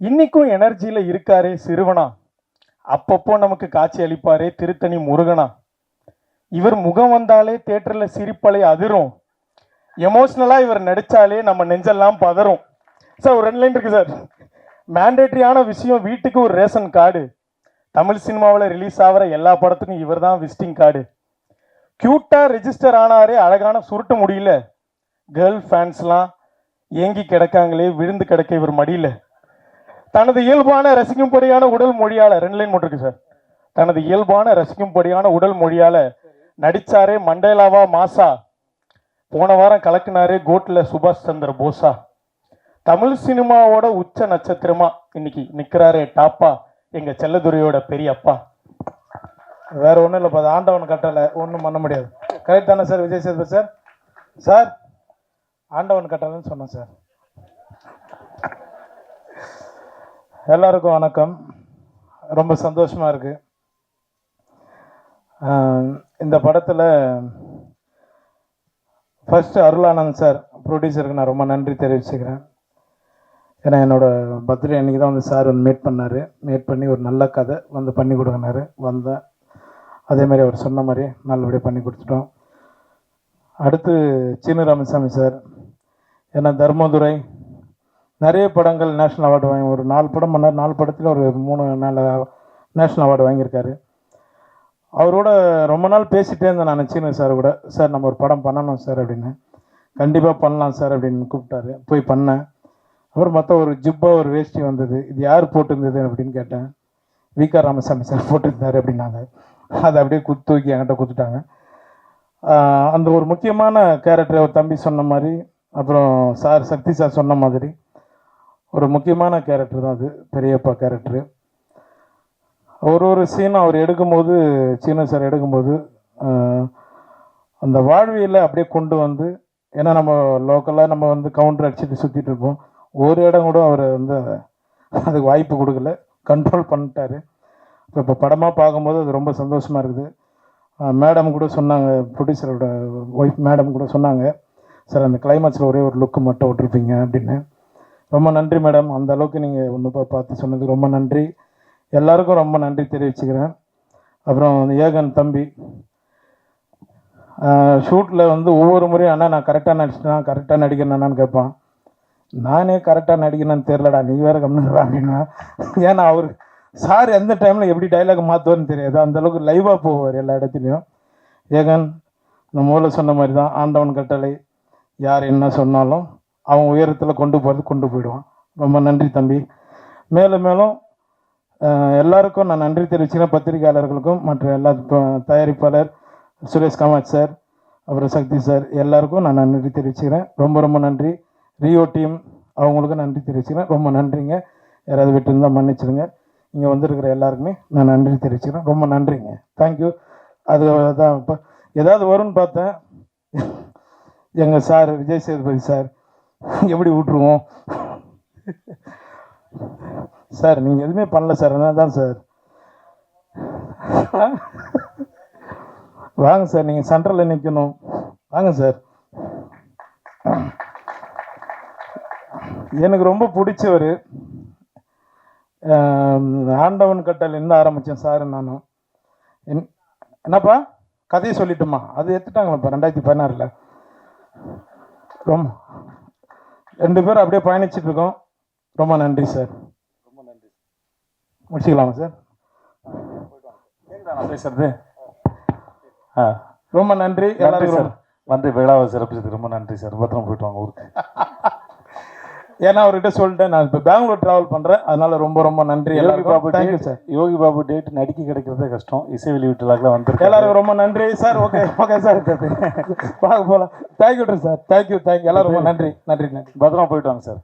இன்னைக்கும் எனர்ஜியில் இருக்காரே சிறுவனா. அப்பப்போ நமக்கு காட்சி அளிப்பாரே திருத்தணி முருகனா. இவர் முகம் வந்தாலே தேட்டரில் சிரிப்பலை அதிரும். எமோஷ்னலாக இவர் நடிச்சாலே நம்ம நெஞ்செல்லாம் பதறும். சார் ஒரு ரெண்டு லைன் இருக்கு சார். மேண்டேட்ரியான விஷயம் வீட்டுக்கு ஒரு ரேஷன் கார்டு. தமிழ் சினிமாவில் ரிலீஸ் ஆகிற எல்லா படத்துக்கும் இவர் தான் விசிட்டிங் கார்டு க்யூட்டாக ரெஜிஸ்டர் ஆனாரே அழகான சுருட்ட முடியல. கேர்ள் ஃபேன்ஸ்லாம் ஏங்கி கிடக்காங்களே விழுந்து கிடக்க இவர் மடியில. தனது இயல்பான ரசிக்கும்படியான உடல் மொழியால ரெண்டு லைன் மட்டும் இருக்கு சார். தனது இயல்பான ரசிக்கும்படியான உடல் மொழியால நடிச்சாரே மண்டேலாவா மாசா போன வாரம் கலக்குனாரே கோட்ல சுபாஷ் சந்திர போஸா. தமிழ் சினிமாவோட உச்ச நட்சத்திரமா இன்னைக்கு நிக்கிறாரே டாப்பா எங்க செல்லதுரையோட பெரிய அப்பா வேற ஒன்றும் இல்லைப்பா அது ஆண்டவன் கட்டளை ஒன்றும் பண்ண முடியாது. கரெக்ட் தானே sir Vijay Sethupathi sir? Sir ஆண்டவன் கட்டளைன்னு சொன்னேன் சார். எல்லாருக்கும் வணக்கம். ரொம்ப சந்தோஷமாக இருக்கு. இந்த படத்தில் ஃபஸ்ட்டு அருளானந்த் சார் ப்ரொடியூசருக்கு நான் ரொம்ப நன்றி தெரிவிச்சுக்கிறேன். ஏன்னா என்னோடய பர்த்டே அன்றைக்கி தான் வந்து சார் வந்து மீட் பண்ணார். மீட் பண்ணி ஒரு நல்ல கதை வந்து பண்ணி கொடுங்கினாரு வந்தேன். அதேமாதிரி அவர் சொன்ன மாதிரி நல்லபடியாக பண்ணி கொடுத்துட்டோம். அடுத்து சீனு ராமசாமி சார் ஏன்னா தர்மதுரை நிறைய படங்கள் நேஷ்னல் அவார்டு வாங்கி ஒரு நாலு படம் பண்ணார். நாலு படத்தில் ஒரு மூணு நாலு நேஷ்னல் அவார்டு வாங்கியிருக்காரு. அவரோட ரொம்ப நாள் பேசிகிட்டே இருந்தேன் நான் சீனு சார் கூட. சார் நம்ம ஒரு படம் பண்ணணும் சார் அப்படின்னு. கண்டிப்பாக பண்ணலாம் சார் அப்படின்னு கூப்பிட்டாரு. போய் பண்ணேன். அப்புறம் மற்ற ஒரு ஜிப்பா ஒரு வேஷ்டி வந்தது. இது யார் போட்டிருந்தது? அப்படின்னு கேட்டேன். விகா ராமசாமி சார் போட்டிருந்தாரு அப்படின்னாங்க. அதை அப்படியே குத்து தூக்கி என்கிட்ட கொடுத்துட்டாங்க. அந்த ஒரு முக்கியமான கேரக்டர் ஒரு தம்பி சொன்ன மாதிரி அப்புறம் சார் சக்தி சார் சொன்ன மாதிரி ஒரு முக்கியமான கேரக்டர் தான் அது பெரியப்பா கேரக்டரு ஒரு ஒரு சீனும் அவர் எடுக்கும்போது சீன சார் எடுக்கும்போது அந்த வாழ்வியலை அப்படியே கொண்டு வந்து ஏன்னா நம்ம லோக்கலாக நம்ம வந்து கவுண்டர் அடிச்சுட்டு சுற்றிட்டு இருப்போம். ஒரு இடம் கூட அவர் வந்து அதுக்கு வாய்ப்பு கொடுக்கல. கண்ட்ரோல் பண்ணிட்டாரு. இப்போ இப்போ படமாக பார்க்கும்போது அது ரொம்ப சந்தோஷமாக இருக்குது. மேடம் கூட சொன்னாங்க ப்ரொடியூசரோட ஒய்ஃப் மேடம் கூட சொன்னாங்க சார் அந்த கிளைமேக்ஸில் ஒரே ஒரு லுக்கு மட்டும் விட்டுருப்பீங்க அப்படின்னு. ரொம்ப நன்றி மேடம். அந்த அளவுக்கு நீங்கள் ஒன்று பார்த்து சொன்னதுக்கு ரொம்ப நன்றி. எல்லாருக்கும் ரொம்ப நன்றி தெரிவிச்சுக்கிறேன். அப்புறம் ஏகன் தம்பி. ஷூட்டில் வந்து ஒவ்வொரு முறையும் அண்ணா நான் கரெக்டாக நடிச்சிட்டேன்? கரெக்டாக நடிக்கிறேன்னு கேட்பான். நானே கரெக்டாக நடிக்கணும்னு தெரிலடா நீ வேறு கம்மிடுறா அப்படின்னா ஏன்னா அவர் சார் எந்த டைமில் எப்படி டைலாக் மாற்றுவார்னு தெரியாது. அந்த அளவுக்கு லைவாக போவார் எல்லா இடத்துலையும். ஏகன் இந்த மூல சொன்ன மாதிரி தான் ஆண்டவன் கட்டளை. யார் என்ன சொன்னாலும் அவன் உயரத்தில் கொண்டு போகிறது கொண்டு போயிடுவான். ரொம்ப நன்றி தம்பி. மேலும் மேலும் எல்லாருக்கும் நான் நன்றி தெரிவிச்சுக்கிறேன். பத்திரிகையாளர்களுக்கும் மற்ற எல்லா தயாரிப்பாளர் சுரேஷ் காமாட் சார் அப்புறம் சக்தி சார் எல்லாருக்கும் நான் நன்றி தெரிவிச்சுக்கிறேன். ரொம்ப ரொம்ப நன்றி. ரியோ டீம் அவங்களுக்கும் நன்றி தெரிவிச்சுக்கிறேன். ரொம்ப நன்றிங்க. யாராவது விட்டுருந்தால் மன்னிச்சிடுங்க. இங்கே வந்திருக்கிற எல்லாருக்குமே நான் நன்றி தெரிவிச்சுக்கிறேன். ரொம்ப நன்றிங்க. தேங்க்யூ அது தான் இப்போ ஏதாவது வரும்னு பார்த்தேன். எங்கள் சார் விஜய் சேதுபதி சார் எப்படி விட்ருவோம் சார் நீங்கள் எதுவுமே பண்ணல சார். என்ன தான் சார். வாங்க சார் நீங்கள் சென்ட்ரலில் நிற்கணும் வாங்க சார். எனக்கு ரொம்ப பிடிச்சவர் ஆண்டவன் கட்டளைருந்து ஆரம்பித்தேன் சார் நானும் என்- என்னப்பா? கதையை சொல்லிட்டுமா? அது எடுத்துட்டாங்களப்பா ரெண்டாயிரத்தி பதினாறில். ரொம்ப ரெண்டு பேரும் அப்படியே பயணிச்சுட்டு இருக்கோம் ரொம்ப நன்றி சார். ரொம்ப நன்றி முடிச்சுக்கலாமா சார்? பேசுறது ஆ. ரொம்ப நன்றி. எல்லாருக்கும் சார். வந்து விழாவை சிறப்பிச்சதுக்கு ரொம்ப நன்றி சார். பத்திரம் போயிட்டு வாங்க ஊருக்கு. ஏன்னா அவர்கிட்ட சொல்லிட்டேன். நான் இப்போ பெங்களூர் டிராவல் பண்ணுறேன் அதனால ரொம்ப ரொம்ப நன்றி யோகி எல்லாருக்கும். Babu thank you sir Yogi Babu date நடிக்க கிடைக்கிறதே கஷ்டம். இசை வெளியீட்டுலாக்கில் வந்திருக்காரு எல்லாருக்கும் ரொம்ப நன்றி. சார் ஓகே ஓகே சார் பார்க்க போகலாம் தேங்க்யூ சார் தேங்க்யூ தேங்க்யூ எல்லாரும் ரொம்ப நன்றி. நன்றி நன்றி. பத்திரமா போயிட்டு வாங்க சார்